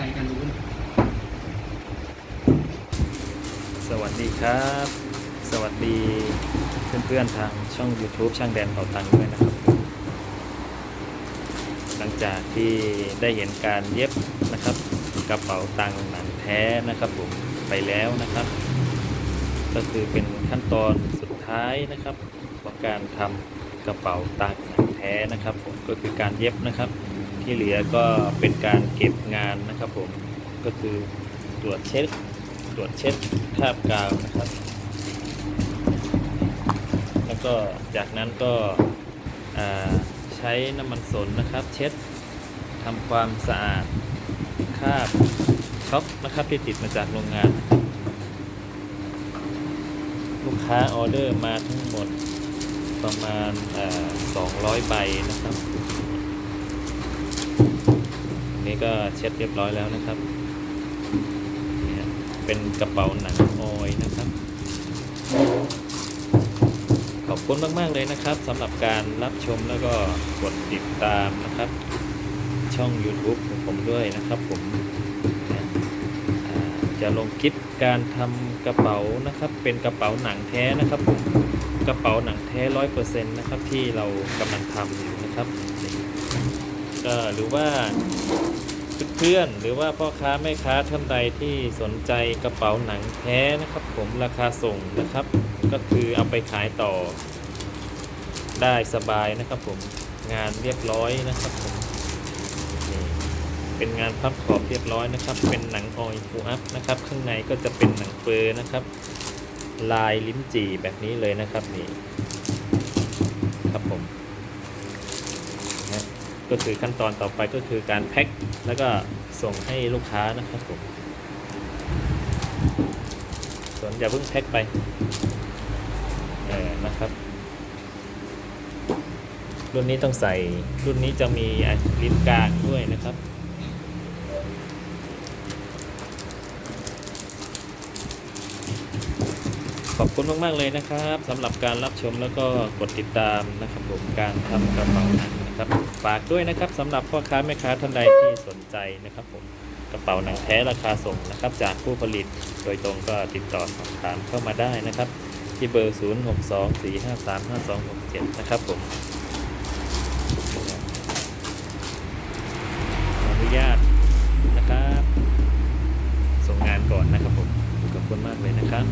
ใส่กันรู้สวัสดีครับ สวัสดีเพื่อนๆทางช่อง YouTube ช่างแดนเป่าตังค์ด้วยนะครับ หลังจากที่ได้เห็นการเย็บนะครับกระเป๋าตังค์หนังแท้นะครับผมไปแล้วนะครับ ก็คือเป็นขั้นตอนสุดท้ายนะครับของการทำกระเป๋าตังค์หนังแท้นะครับผมก็คือการเย็บนะครับ ที่เหลือก็เป็นการเก็บงานนะครับผมก็คือตรวจเช็คตรวจเช็ดคราบกาวนะครับ แล้วก็จากนั้นก็ใช้น้ำมันสนนะครับ เช็ดทำความสะอาดคราบช็อคนะครับที่ติดมาจากโรงงาน ลูกค้าออเดอร์มาทั้งหมดประมาณอ่า200 ใบนะครับอั นี้ก็เช็ดเรียบร้อยแล้วนะครับเนี่ยเป็นกระเป๋าหนังออยนะครับ ขอบคุณมาก ๆ เลยนะครับสำหรับการรับชมแล้วก็กดติดตามนะครับ ช่อง YouTube ของผมด้วยนะครับผมจะลงคลิปการทำกระเป๋านะครับ เป็นกระเป๋าหนังแท้นะครับผมกระเป๋าหนังแท้ร้อยเปอร์เซ็นต์นะครับที่เรากำลังทำอยู่นะครับก็หรือว่า เพื่อนๆหรือว่าพ่อค้าแม่ค้าท่านใดที่สนใจกระเป๋าหนังแท้นะครับ ผมราคาส่งนะครับ ก็คือเอาไปขายต่อ ได้สบายนะครับผมงานเรียบร้อยนะครับผมนี่เป็นงานพับขอบเรียบร้อยนะครับ เป็นหนังออยฟูอัพนะครับ ข้างในก็จะเป็นหนังเฟอร์นะครับ ลายลิ้นจี่แบบนี้เลยนะครับนี่ครับผมนะก็คือขั้นตอนต่อไปก็คือการแพ็ค แล้วก็ส่งให้ลูกค้านะครับผมส่วนอย่าเพิ่งแพ็คไปเออนะครับ รุ่นนี้ต้องใส่รุ่นนี้จะมีลิ้นกลางด้วยนะครับ ขอบคุณมากๆเลยนะครับสำหรับการรับชมแล้วก็กดติดตามนะครับผมการทำกระเป๋าหนังนะครับฝากด้วยนะครับสำหรับพ่อค้าแม่ค้าท่านใดที่สนใจนะครับผมกระเป๋าหนังแท้ราคาส่งนะครับ จากผู้ผลิตโดยตรงก็ติดต่อสอบถามเข้ามาได้นะครับ ที่เบอร์ 0 6 2 4 5 3 5 2 6 7 นะครับผมขออนุญาตนะครับ ส่งงานก่อนนะครับผมขอบคุณมากเลยนะครับ